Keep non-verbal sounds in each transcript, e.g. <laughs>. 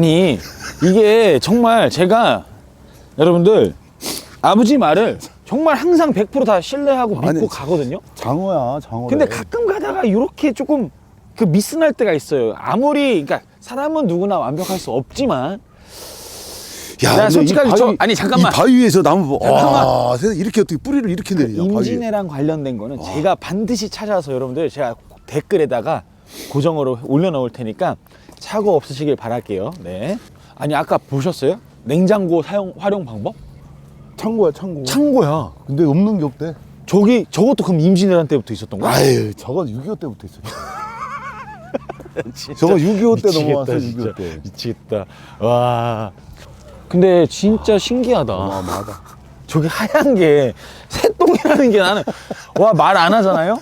아니 이게 정말 제가 여러분들 아버지 말을 정말 항상 100%다 신뢰하고 믿고 아니, 가거든요. 장어야 장어. 근데 가끔 가다가 이렇게 조금 그 미스 날 때가 있어요. 아무리 그러니까 사람은 누구나 완벽할 수 없지만 야, 근데 솔직하게 이 저- 아니, 잠깐만. 이 바위 위에서 나무. 와, 세상에 이렇게 어떻게 뿌리를 이렇게 내리냐? 바위 위에. 임진왜랑 관련된 거는 제가 반드시 찾아서 여러분들 제가 댓글에다가 고정으로 올려놓을 테니까 사고 없으시길 바랄게요. 네. 아니 아까 보셨어요? 냉장고 사용 활용 방법? 창고야 창고. 창고야. 근데 없는 게 없대. 저기 저것도 그럼 임진왜란 때부터 있었던 거야? 아유, 저건 6.25 때부터 있어. 저거 6.25 때 넘어왔어, 진짜. 6.25 때. 미치겠다. 와. 근데 진짜 신기하다. 어마어마하다. 저기 하얀 게 새똥이라는 게 나는 와 말 안 하잖아요.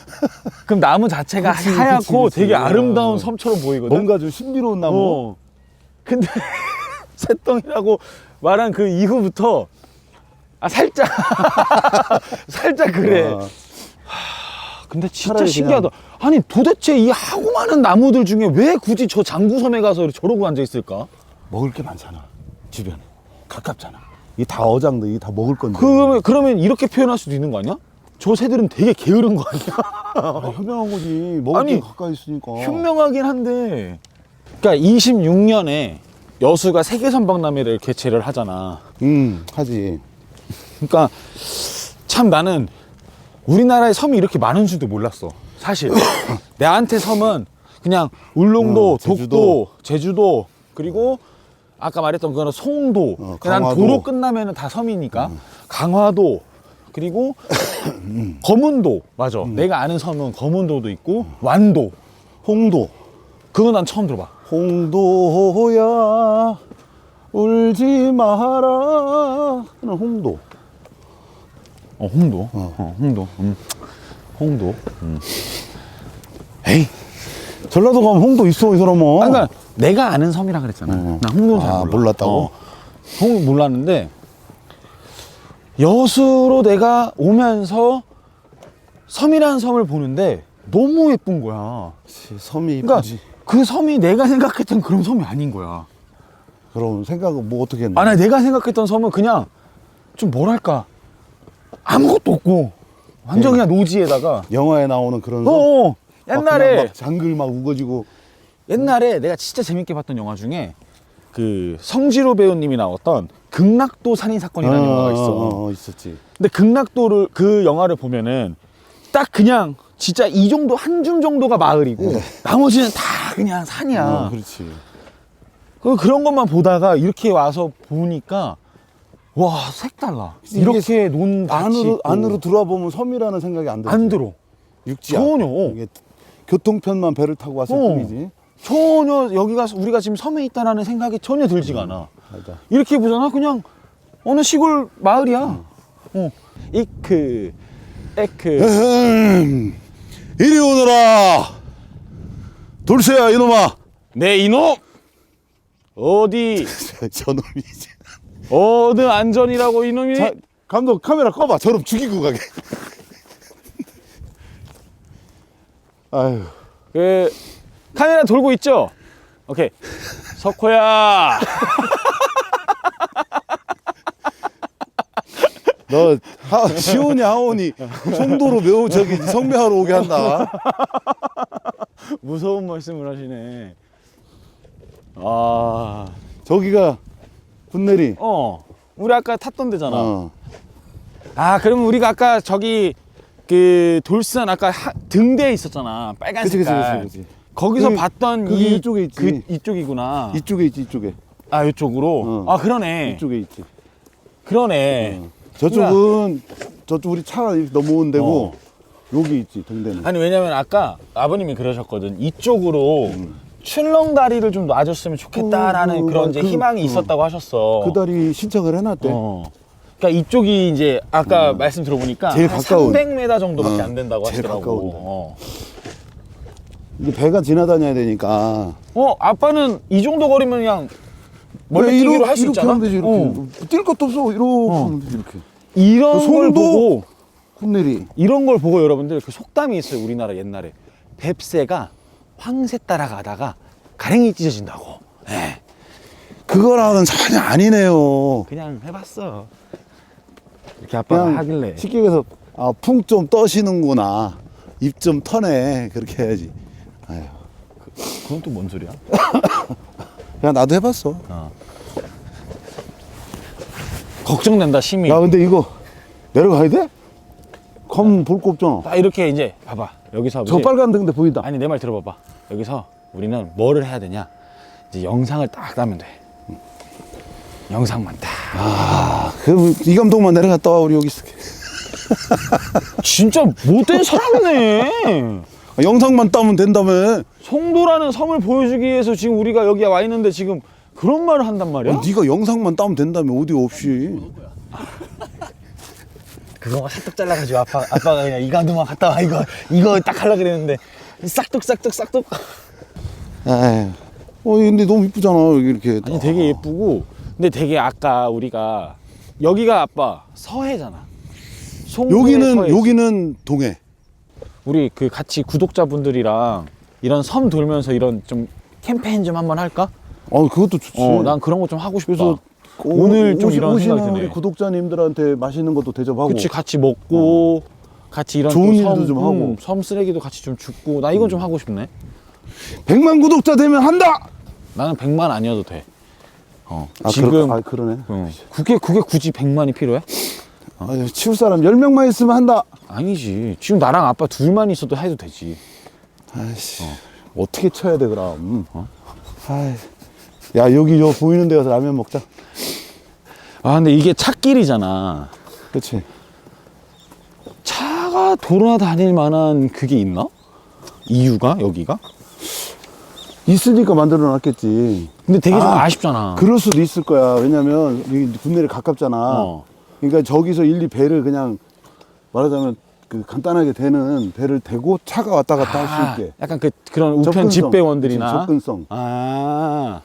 그럼 나무 자체가 그치, 하얗고 그치. 되게 아. 아름다운 섬처럼 보이거든. 뭔가 좀 신비로운 나무. 어. 근데 <laughs> 새똥이라고 말한 그 이후부터 아 살짝 <laughs> 살짝 그래. 와. 근데 진짜 차라리 신기하다. 아니 도대체 이 하고 많은 나무들 중에 왜 굳이 저 장구섬에 가서 저러고 앉아 있을까? 먹을 게 많잖아. 주변에. 가깝잖아. 이게 다 어장도 이게 다 먹을 건데. 그러면 그러면 이렇게 표현할 수도 있는 거 아니야? 저 새들은 되게 게으른 거 아니야? 아, <laughs> 현명한 거지. 먹을 아니, 게 가까이 있으니까. 현명하긴 한데. 그러니까 26년에 여수가 세계 선박람회를 개최를 하잖아. 음, 하지. 그러니까 참 나는 우리나라에 섬이 이렇게 많은 줄도 몰랐어. 사실 <coughs> 내한테 섬은 그냥 울릉도, 어, 제주도. 독도, 제주도 그리고 아까 말했던 그거는 송도. 어, 난 강화도. 도로 끝나면은 다 섬이니까 강화도 그리고 <coughs> 거문도 맞아. 음. 내가 아는 섬은 거문도도 있고 완도. 홍도. 그거 난 처음 들어봐. 홍도야 울지 마라. 그는 홍도. 어 홍도. 어, 홍도. 음. 홍도. 음. 에이. 전라도 가면 홍도 있어 이 사람은. 아, 그러니까 내가 아는 섬이라 그랬잖아. 어. 나 홍도는 잘 아, 몰라. 몰랐다고? 어. 홍 몰랐는데 여수로 내가 오면서 섬이라는 섬을 보는데 너무 예쁜 거야. 섬이 그러니까 이쁘지. 그 섬이 내가 생각했던 그런 섬이 아닌 거야. 그럼 생각은 뭐 어떻게 했나? 아, 나 내가 생각했던 섬은 그냥 좀 뭐랄까 아무것도 없고 완전 그냥 노지에다가 영화에 나오는 그런 어, 섬? 어막 그냥 옛날에 막 장글 막 우거지고 옛날에 내가 진짜 재밌게 봤던 영화 중에 그 성지로 배우님이 나왔던 극락도 살인 사건이라는 영화가 있어. 어, 어, 있었지. 근데 극락도를 그 영화를 보면은 딱 그냥 진짜 이 정도 한 줌 정도가 마을이고 나머지는 다 그냥 산이야. 어, 그렇지. 그 그런 것만 보다가 이렇게 와서 보니까 와 색달라. 이렇게 논 안으로. 안으로 들어와 보면 섬이라는 생각이 안 들지. 안 들어. 육지야. 전혀. 이게 교통편만 배를 타고 왔을 어. 뿐이지. 전혀 여기가 우리가 지금 섬에 있다라는 생각이 전혀 들지가 않아. 맞아. 이렇게 보잖아 그냥 어느 시골 마을이야. 어. 이크 에크 에헴, 이리 오너라. 돌쇠야 이놈아. 네 이놈 어디 <laughs> 저놈이지. 어느 안전이라고 이놈이 자, 감독 카메라 꺼봐. 저놈 죽이고 가게. 아유. 그 카메라 돌고 있죠? 오케이 석호야 너 하, 시온이 하온이 송도로 매우 저기 성묘하러 오게 한다. 무서운 말씀을 하시네. 아, 저기가 분내리. 어, 우리 아까 탔던 데잖아. 어. 아, 그러면 우리가 아까 저기 그 돌산 아까 하, 등대에 있었잖아. 빨간 그치 그치. 그치 그치. 거기서 그게- 봤던 그게 이 이쪽에 있지. 그 이쪽이구나. 이쪽에 있지 이쪽에. 아, 이쪽으로. 어. 아, 그러네. 이쪽에 있지. 그러네. 어. 저쪽은 저쪽 우리 차가 이렇게 넘어온 데고 어. 여기 있지 동대는. 아니 왜냐면 아까 아버님이 그러셨거든. 이쪽으로 출렁다리를 좀 놔줬으면 좋겠다라는 음. 어, 그런 이제 그- 희망이 어. 있었다고 하셨어. 그 다리 신청을 해놨대. 어. 그러니까 이쪽이 이제 아까 말씀 들어보니까 제일 한 가까운. 300m 정도밖에 어, 안 된다고 제일 하시더라고. 가까운 데. 어. 이게 배가 지나다녀야 되니까. 어, 아빠는 이 정도 거리면 그냥 멀리 왜 뛰기로 이렇게- 할수 이렇게 있잖아. 하면 되지 이렇게. 어. 뛸 것도 없어 이렇게 하면 되지 이렇게. 이런 걸 송도? 보고 훗내리. 이런 걸 보고 여러분들 그 속담이 있어요. 우리나라 옛날에 뱁새가 황새 따라가다가 가랭이 찢어진다고. 예. 그거랑은 전혀 아니네요. 그냥 해봤어. 이렇게 아빠가 그냥 하길래. 얘기해서 아, 풍 좀 떠시는구나. 입 좀 터네. 그렇게 해야지. 아유. 그건 또 뭔 소리야? <coughs> 그냥 나도 해봤어. 걱정된다 심이. 야, 근데 이거 내려가야 돼? 검 볼 거 없잖아. 딱 이렇게 이제 봐봐 여기서 저 아버지- 빨간 등대 보인다. 아니 내 말 들어봐봐 여기서 우리는 뭐를 해야 되냐 이제 영상을 딱 따면 돼 영상만 딱 아, 그럼 이 감독만 내려갔다 와, 우리 여기 있을게. 진짜 못된 사람이네 아, <laughs> 영상만 따면 된다며. 송도라는 섬을 보여주기 위해서 지금 우리가 여기 와 있는데 지금 그런 말을 한단 말이야? 아, 네가 영상만 따면 된다며, 오디오 없이. 그거 싹둑 잘라가지고 아빠, 아빠가 그냥 이 감독만 갔다 와 이거 이거 딱 하려고 그랬는데 싹둑 싹둑 싹둑 에이. 어, 근데 너무 이쁘잖아, 여기 이렇게. 아니 되게 예쁘고 근데 되게 아까 우리가 여기가 아빠 서해잖아 송도의 여기는, 서해지. 여기는 동해. 우리 그 같이 구독자분들이랑 이런 섬 돌면서 이런 좀 캠페인 좀 한번 할까? 어, 그것도 좋지. 어, 난 그런 거 좀 하고 싶다. 그래서 오 늘 좀 오시- 이런 오시는 생각이 드네. 우리 구독자님들한테 맛있는 것도 대접하고. 그치 같이 먹고 같이 이런 좋은 또 일도 섬, 좀 하고. 음, 섬 쓰레기도 같이 좀 줍고 나 이건 좀 하고 싶네. 100만 구독자 되면 한다! 나는 100만 아니어도 돼. 어, 아, 지금 그러, 아, 그러네. 어, 그게 그게 굳이 100만이 필요해? 아, 치울 사람 10명만 있으면 한다! 아니지. 지금 나랑 아빠 둘만 있어도 해도 되지. 아이씨. 어. 떻게 쳐야 돼, 그럼? 어? 아이. 야, 여기 저 보이는 데 가서 라면 먹자. 아 근데 이게 찻길이잖아. 그치. 차가 돌아다닐 만한 그게 있나? 이유가 여기가? 있으니까 만들어 놨겠지. 근데 되게 좀 아, 아쉽잖아. 그럴 수도 있을 거야. 왜냐면, 여기 군내리 가깝잖아. 어. 그러니까 저기서 일리 배를 그냥 말하자면 그 간단하게 되는 배를 대고 차가 왔다 갔다 할 아, 수 있게. 약간 그 그런 우편 접근성. 집배원들이나 그치, 접근성. 아,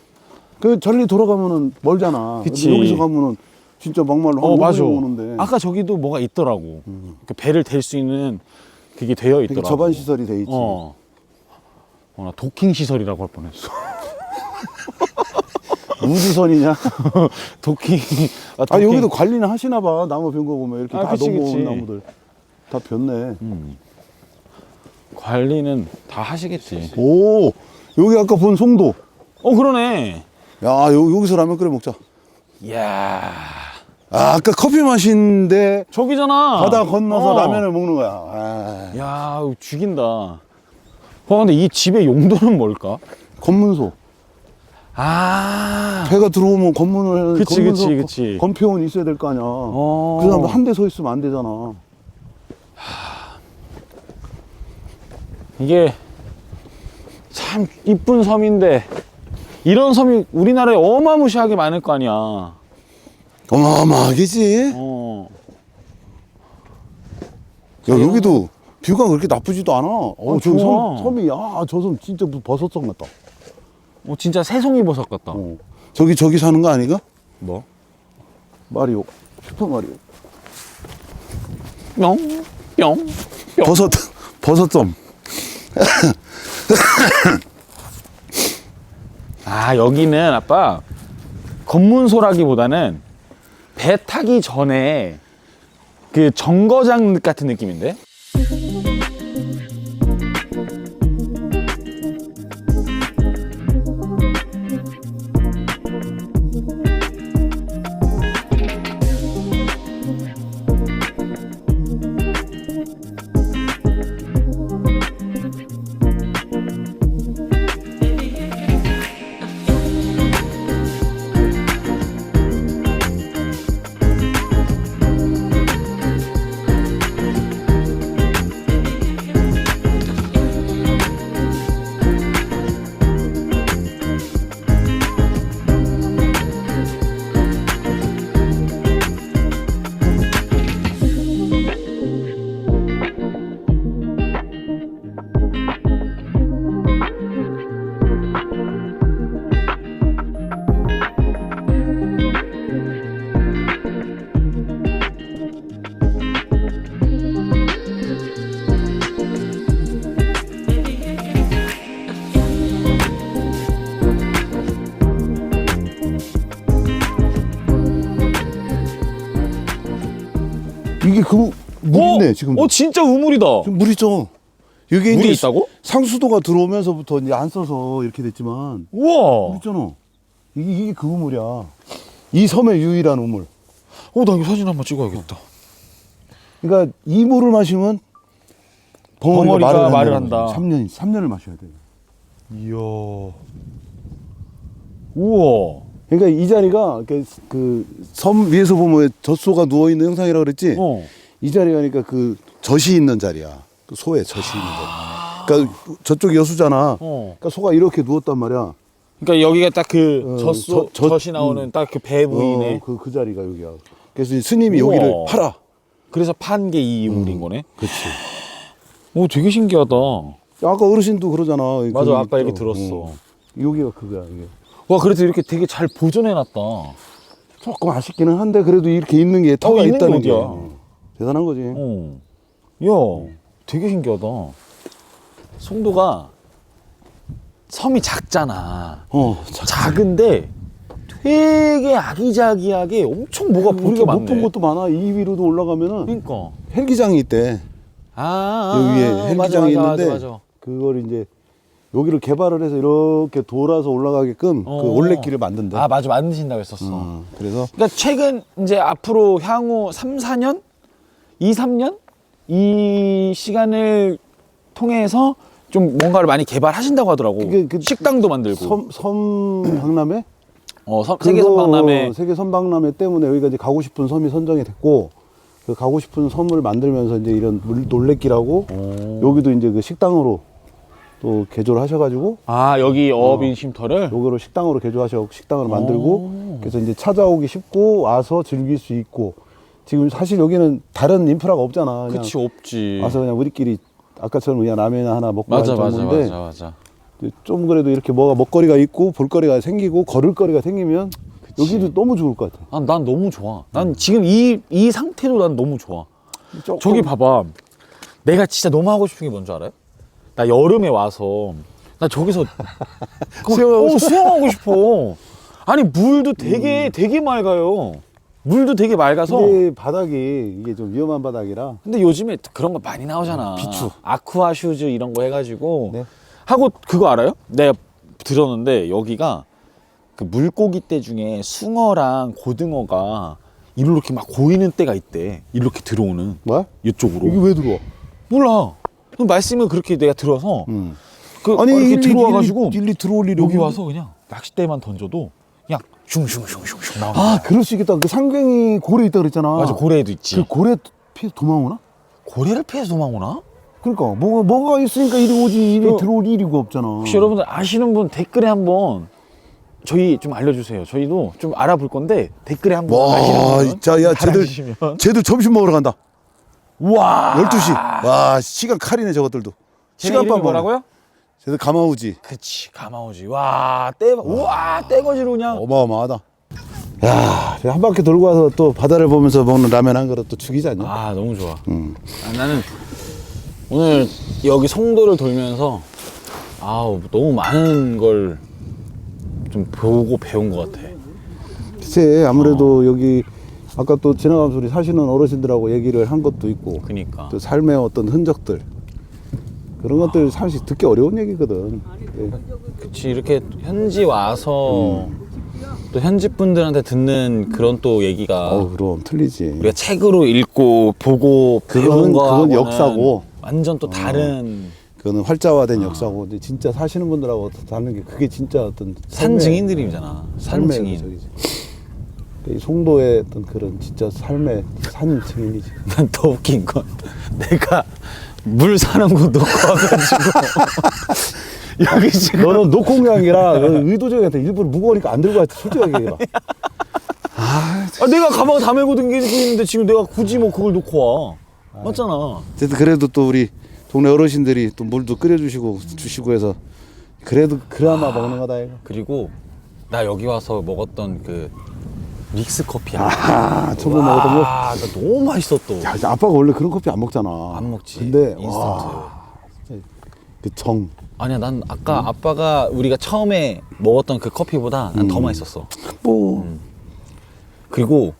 그 전리 돌아가면은 멀잖아. 그치. 여기서 가면은 진짜 막말로 어한 맞아. 5분이면 오는데. 음. 아까 저기도 뭐가 있더라고. 그 배를 댈 수 있는 그게 되어 되게 있더라고. 저반 시설이 돼 있지. 어. 어, 나 도킹 시설이라고 할 뻔했어. <laughs> 우주선이냐? <laughs> 도킹. 아, 아. 여기도 관리는 하시나 봐. 나무 변거 보면 이렇게 아, 다 그치, 넘어온 그치. 나무들 다 변네. 관리는 다 하시겠지. 오 여기 아까 본 송도. 어 그러네. 야 여, 여기서 라면 끓여 먹자. 이야. 아, 아까 커피 마신데 저기잖아. 바다 건너서 어. 라면을 먹는 거야. 아, 야, 죽인다. 어, 근데 이 집의 용도는 뭘까? 검문소. 아. 배가 들어오면 검문을 그치, 검문소 그치, 그치. 검표원이 있어야 될 거 아니야. 어. 그 다음 에 한 대 서 있으면 안 되잖아. 이게 참 이쁜 섬인데 이런 섬이 우리나라에 어마무시하게 많을 거 아니야. 어마어마하겠지. 어. 야, 여기도 뷰가 그렇게 나쁘지도 않아. 어, 어, 저기 좋아. 섬, 섬이, 야, 저 섬 진짜 무슨 버섯섬 같다. 어, 진짜 새송이 버섯 같다. 어. 저기, 저기 사는 거 아닌가? 뭐? 마리오. 슈퍼 마리오. 뿅, 뿅, 뿅. 버섯, 버섯섬. <laughs> 아, 여기는 아빠 검문소라기보다는 배 타기 전에 그 정거장 같은 느낌인데? 지금. 어 진짜 우물이다. 지금 물 있죠. 여기 물이 있다고? 상수도가 들어오면서부터 이제 안 써서 이렇게 됐지만 물 우와. 있잖아. 이게 이게 그 우물이야. 이 섬의 유일한 우물. 어 나 이거 사진 한번 찍어야겠다. 그러니까 이 물을 마시면 벙어리가, 벙어리가 말을, 한다. 거지. 3년 3년을 마셔야 돼. 이야. 우와. 그러니까 이 자리가 그 섬 위에서 보면 젖소가 누워 있는 형상이라 그랬지. 어. 이 자리가 그러니까 그 젖이 있는 자리야. 그 소에 젖이 있는 자리. 그러니까 저쪽이 여수잖아. 어. 그러니까 소가 이렇게 누웠단 말이야. 그러니까 여기가 딱 그 어, 젖소 젖- 젖- 젖이 나오는 딱 그 배 부위네. 어, 그, 그 자리가 여기야. 그래서 이 스님이 우와. 여기를 팔아. 그래서 판 게이 우물인 거네. 그렇지. 오 되게 신기하다. 아까 어르신도 그러잖아. 맞아 그 아까 이렇게 있죠. 들었어. 어. 여기가 그거야. 이게. 와 그래도 이렇게 되게 잘 보존해 놨다. 조금 아쉽기는 한데 그래도 이렇게 있는 게 터가 어, 있는 게 있다는 게 어디야? 어, 대단한 거지. 어. 야, 되게 신기하다. 송도가 섬이 작잖아. 어, 자, 작은데 되게 아기자기하게 엄청 뭐가 볼 게 우리가 많네. 못본 것도 많아. 이 위로도 올라가면은 그러니까. 헬기장이 있대. 아, 여기 위에 아, 헬기장이 맞아, 있는데 맞아, 맞아. 그걸 이제 여기를 개발을 해서 이렇게 돌아서 올라가게끔 어. 그 올레길을 만든대. 아 맞아 만드신다고 했었어. 어, 그래서 그러니까 최근 이제 앞으로 향후 3, 4년, 2, 3년 이 시간을 통해서 좀 뭔가를 많이 개발하신다고 하더라고. 그게 그- 식당도 만들고. 섬, 섬 박람회? 어, 섬- 세계 선박람회. 세계 선박람회 때문에 여기가 이제 가고 싶은 섬이 선정이 됐고 그 가고 싶은 섬을 만들면서 이제 이런 물- 놀래길하고 여기도 이제 그 식당으로 또 개조를 하셔가지고 아 여기 어업인 쉼터를. 여기로 식당으로 개조하셔 식당을 만들고 그래서 이제 찾아오기 쉽고 와서 즐길 수 있고 지금 사실 여기는 다른 인프라가 없잖아. 그냥 그치 없지. 와서 그냥 우리끼리 아까처럼 그냥 라면 하나 먹고 맞아 갈 맞아 정도인데 맞아 맞아. 좀 그래도 이렇게 뭐가 먹거리가 있고 볼거리가 생기고 걸을거리가 생기면 여기도 너무 좋을 것 같아. 아, 난 너무 좋아. 난 지금 이, 이 상태로 난 너무 좋아. 조금- 저기 봐봐. 내가 진짜 너무 하고 싶은 게 뭔지 알아요? 나 여름에 와서 나 저기서 <laughs> 그- 수영하고 어, 수영하고 싶어. 아니 물도 되게 되게 맑아요. 물도 되게 맑아서. 근데 바닥이 이게 좀 위험한 바닥이라 근데 요즘에 그런 거 많이 나오잖아. 비추. 아쿠아 슈즈 이런 거 해가지고 네. 하고 그거 알아요? 내가 들었는데 여기가 그 물고기 떼 중에 숭어랑 고등어가 이렇게 막 고이는 때가 있대. 이렇게 들어오는 뭐야? 이쪽으로. 여기 왜 들어와? 몰라. 그 말씀을 그렇게 내가 들어서 음. 그 아니 이렇게 일일이- 들어와가지고 일일이 들어올 일이 여기 없는데? 와서 그냥 낚싯대만 던져도 슝슝슝슝슝 나오는 아. 그럴 수 있겠다. 그 상갱이 고래 있다 그랬잖아. 맞아 고래도 있지. 그 고래 피해 도망오나? 고래를 피해서 도망오나? 그러니까 뭐가 뭐가 있으니까 이리 오지 이리 그- 들어올 일이가 없잖아. 혹시 여러분들 아시는 분 댓글에 한번 저희 좀 알려주세요. 저희도 좀 알아볼 건데 댓글에 한번 와, 아시는 분 자, 야, 쟤들, 달아주시면 쟤들 점심 먹으러 간다. 와 12시. 와, 시간 칼이네, 저것들도. 시간반 시간반 뭐라고요? 쟤들 가마우지. 그치 가마오지 와 떼 우와 떼거지로 그냥 어마어마하다. 야, 한 바퀴 돌고 와서 또 바다를 보면서 먹는 라면 한 그릇 또 죽이지 않냐? 아 너무 좋아. 음. 아, 나는 오늘 여기 송도를 돌면서 아우 너무 많은 걸 좀 보고 배운 것 같아. 글쎄, 아무래도 여기 아까 또 지나가면서 우리 사시는 어르신들하고 얘기를 한 것도 있고 그니까 또 삶의 어떤 흔적들 그런 것들 사실 듣기 어려운 얘기거든. 예. 그치 이렇게 현지 와서 또 현지 분들한테 듣는 그런 또 얘기가 어, 그럼 틀리지. 우리가 책으로 읽고 보고 거하고는 그건 역사고. 완전 또 다른 그거는 활자화된 역사고 근데 진짜 사시는 분들하고 다른 게 그게 진짜 어떤 산 삶의- 증인들이잖아. 산 삶의 증인. 저기지. 이 송도의 어떤 그런 진짜 삶의 산 증인이지. <laughs> 난 더 웃긴 건 <laughs> 내가 물 사는 거 놓고 와가지고 <laughs> 여기 지금 너는 놓고 온 게 아니라 <laughs> 너는 의도적이한테 일부러 무거우니까 안 들고 왔지 솔직하게 얘기해봐. 아, 내가 가방 다 메고 다니고 있는데 지금 내가 굳이 뭐 그걸 놓고 와. 맞잖아. 어쨌든 그래도 또 우리 동네 어르신들이 또 물도 끓여주시고 주시고 해서 그래도 그나마 먹는 거다 이거. 그리고 나 여기 와서 먹었던 그 믹스 커피야. 아 처음에 먹었던 거. 아, 나 너무 맛있어 또. 야, 이제 아빠가 원래 그런 커피 안 먹잖아. 안 먹지. 근데 인스턴트. 와, 그 정. 아니야, 난 아까 아빠가 우리가 처음에 먹었던 그 커피보다 난 더 맛있었어. 뭐 그리고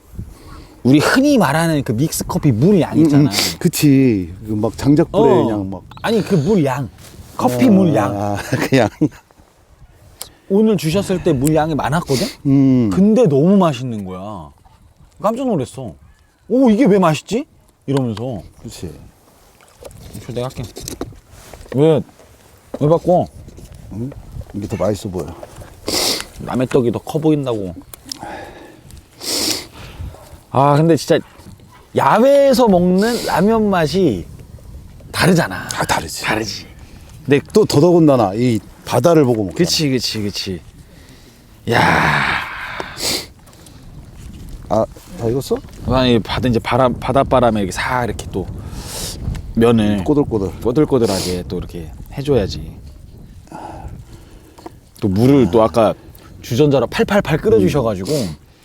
우리 흔히 말하는 그 믹스 커피 물양 있잖아. 그치. 그막 장작불에 어. 그냥 막. 아니 그 물 양. 커피 물 양. 아, <laughs> 그냥. 오늘 주셨을 때 물 양이 많았거든? 음. 근데 너무 맛있는 거야. 깜짝 놀랐어. 오, 이게 왜 맛있지? 이러면서. 그치. 저 내가 할게. 왜, 왜 바꿔? 음? 이게 더 맛있어 보여. 남의 떡이 더 커 보인다고. 아, 근데 진짜 야외에서 먹는 라면 맛이 다르잖아. 아, 다르지. 다르지. 근데 또 더더군다나 이 바다를 보고 먹 그치, 그치, 그치. 야 아, 다 익었어? 아니, 바다, 이제 바람, 바닷바람에 이렇게 싹 이렇게 또 면을 꼬들꼬들. 꼬들꼬들하게 또 이렇게 해줘야지. 또 물을 또 아까 주전자로 팔팔팔 끓여주셔가지고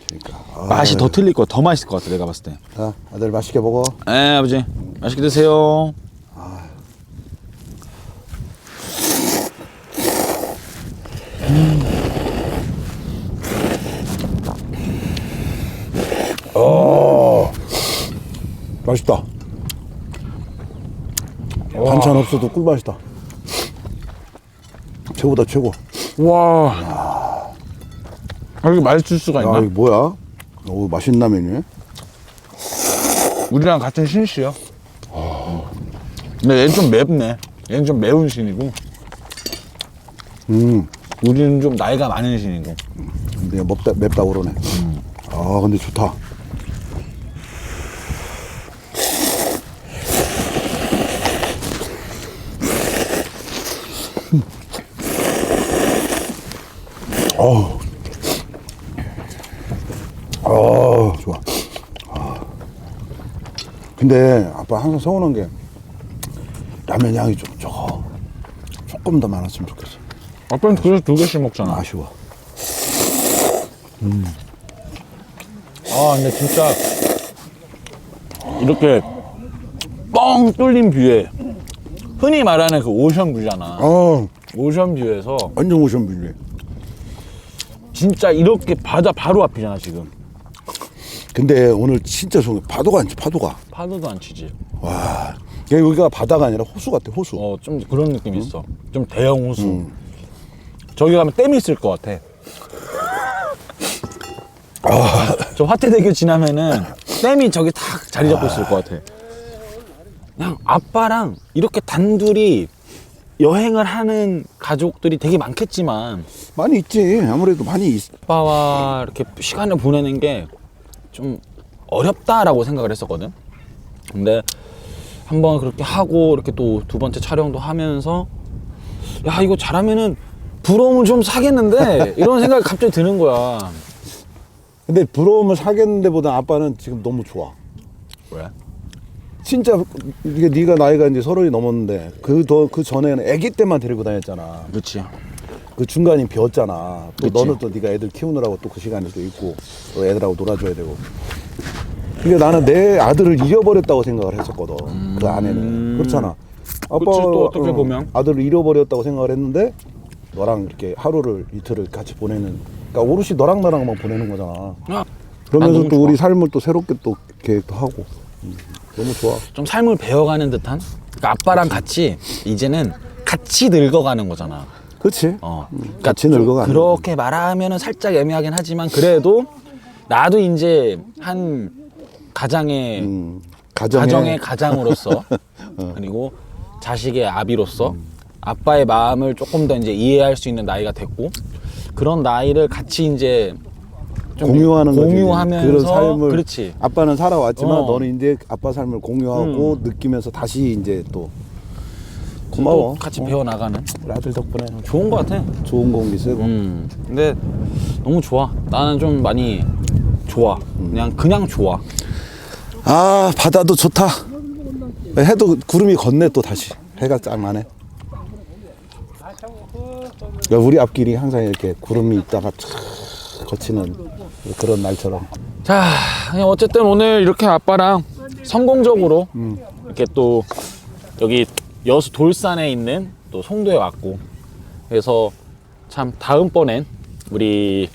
그러니까. 아, 맛이 더 틀릴 거, 더 맛있을 것 같아 내가 봤을 때. 자, 아들 맛있게 먹어. 네 아버지 맛있게 드세요. 맛있다. 반찬 없어도 꿀맛이다. 최고다 최고. 와. 아, 이게 맛있을 수가 야 이거 뭐야? 오 맛있는 라면이네. 우리랑 같은 신씨야. 근데 얘는 좀 맵네. 얘는 좀 매운 신이고, 음. 우리는 좀 나이가 많은 신이고. 근데 맵다 맵다 그러네. 아 근데 좋다. 어우. 아 좋아. 아. 근데 아빠 항상 서운한 게 라면 양이 좀 적어. 조금 더 많았으면 좋겠어. 아빠는 그래서 두 개씩 먹잖아. 아쉬워. 아, 근데 진짜 이렇게 뻥 뚫린 뷰에 흔히 말하는 그 오션 뷰잖아. 아 오션 뷰에서 완전 오션 뷰네. 진짜 이렇게 바다 바로 앞이잖아 지금. 근데 오늘 진짜 좋은 게 파도가 안 치, 파도가. 파도도 안 치지. 와. 야, 여기가 바다가 아니라 호수 같아, 호수. 어, 좀 그런 느낌 이 있어. 좀 대형 호수. 저기 가면 댐이 있을 것 같아. 저 화태대교 지나면은 댐이 저기 탁 자리 잡고 있을 것 같아. 그냥 아빠랑 이렇게 단둘이 여행을 하는 가족들이 되게 많겠지만 많이 있지. 아무래도 많이 있. 아빠와 이렇게 시간을 보내는 게 좀 어렵다라고 생각을 했었거든. 근데 한 번 그렇게 하고 이렇게 또 두 번째 촬영도 하면서 야 이거 잘하면은 부러움을 좀 사겠는데 이런 생각이 갑자기 드는 거야. 근데 부러움을 사겠는데 보다 아빠는 지금 너무 좋아. 왜? 진짜 이게 네가 나이가 이제 서른이 넘었는데 그더그 전에는 아기 때만 데리고 다녔잖아. 그렇지. 그 중간이 비었잖아. 또 그치. 너는 또 네가 애들 키우느라고 또 그 시간이 또 있고 또 애들하고 놀아줘야 되고. 그러니까 나는 내 아들을 잃어버렸다고 생각을 했었거든. 그 안에는 그렇잖아. 아빠 또 어떻게 보면. 아들을 잃어버렸다고 생각을 했는데 너랑 이렇게 하루를 이틀을 같이 보내는. 그러니까 오롯이 너랑 나랑만 보내는 거잖아. 야, 그러면서 아, 또 좋아. 우리 삶을 또 새롭게 또 계획도 하고. 음, 너무 좋아. 좀 삶을 배워가는 듯한. 그러니까 아빠랑 같이 이제는 같이 늙어가는 거잖아. 그렇지. 어. 그러니까 같이 좀 늙어가는 그렇게 말하면은 살짝 애매하긴 하지만 그래도 나도 이제 한 가장의 음, 가정의, 가정의 가장으로서 <laughs> 그리고 자식의 아비로서 아빠의 마음을 조금 더 이제 이해할 수 있는 나이가 됐고 그런 나이를 같이 이제 좀 공유하는 거지. 공유하면서 그런 삶을 그렇지 아빠는 살아왔지만 어. 음. 너는 이제 아빠 삶을 공유하고 느끼면서 다시 이제 또또 고마워. 같이 어. 배워 나가는 우리 아들 덕분에 좋은 것 같아. 좋은 공기 쓰고 음 근데 너무 좋아. 나는 좀 많이 좋아. 그냥 그냥 좋아. 아 바다도 좋다 해도 구름이 걷네 또 다시 해가 짱나네 우리 앞길이 항상 이렇게 구름이 있다가 촥 거치는 그런 날처럼 자, 그냥 어쨌든 오늘 이렇게 아빠랑 성공적으로 이렇게 또 여기 여수 돌산에 있는 또 송도에 왔고 그래서 참 다음번엔 우리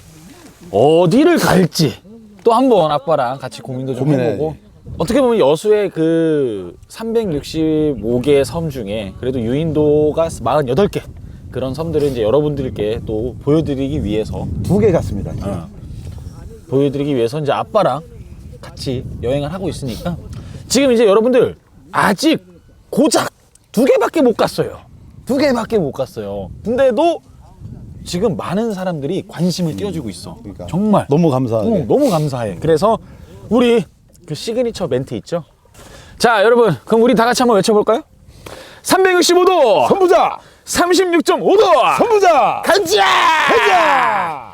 어디를 갈지 또또한번 아빠랑 같이 고민도 좀 고민해야지. 해보고 어떻게 보면 여수의 그 365개의 섬 중에 그래도 유인도가 48개 그런 섬들을 이제 여러분들께 또 보여드리기 위해서 두 개 갔습니다. 이제. 어. 보여드리기 위해서 이제 아빠랑 같이 여행을 하고 있으니까 지금 이제 여러분들 아직 고작 두 개밖에 못 갔어요. 두 개밖에 못 갔어요. 근데도 지금 많은 사람들이 관심을 띄워주고 있어. 그러니까 정말 너무 감사하게. 어, 너무 감사해. 그래서 우리 그 시그니처 멘트 있죠? 자, 여러분, 그럼 우리 다 같이 한번 외쳐볼까요? 365도, 선부자! 36.5도, 선부자! 가자! 가자!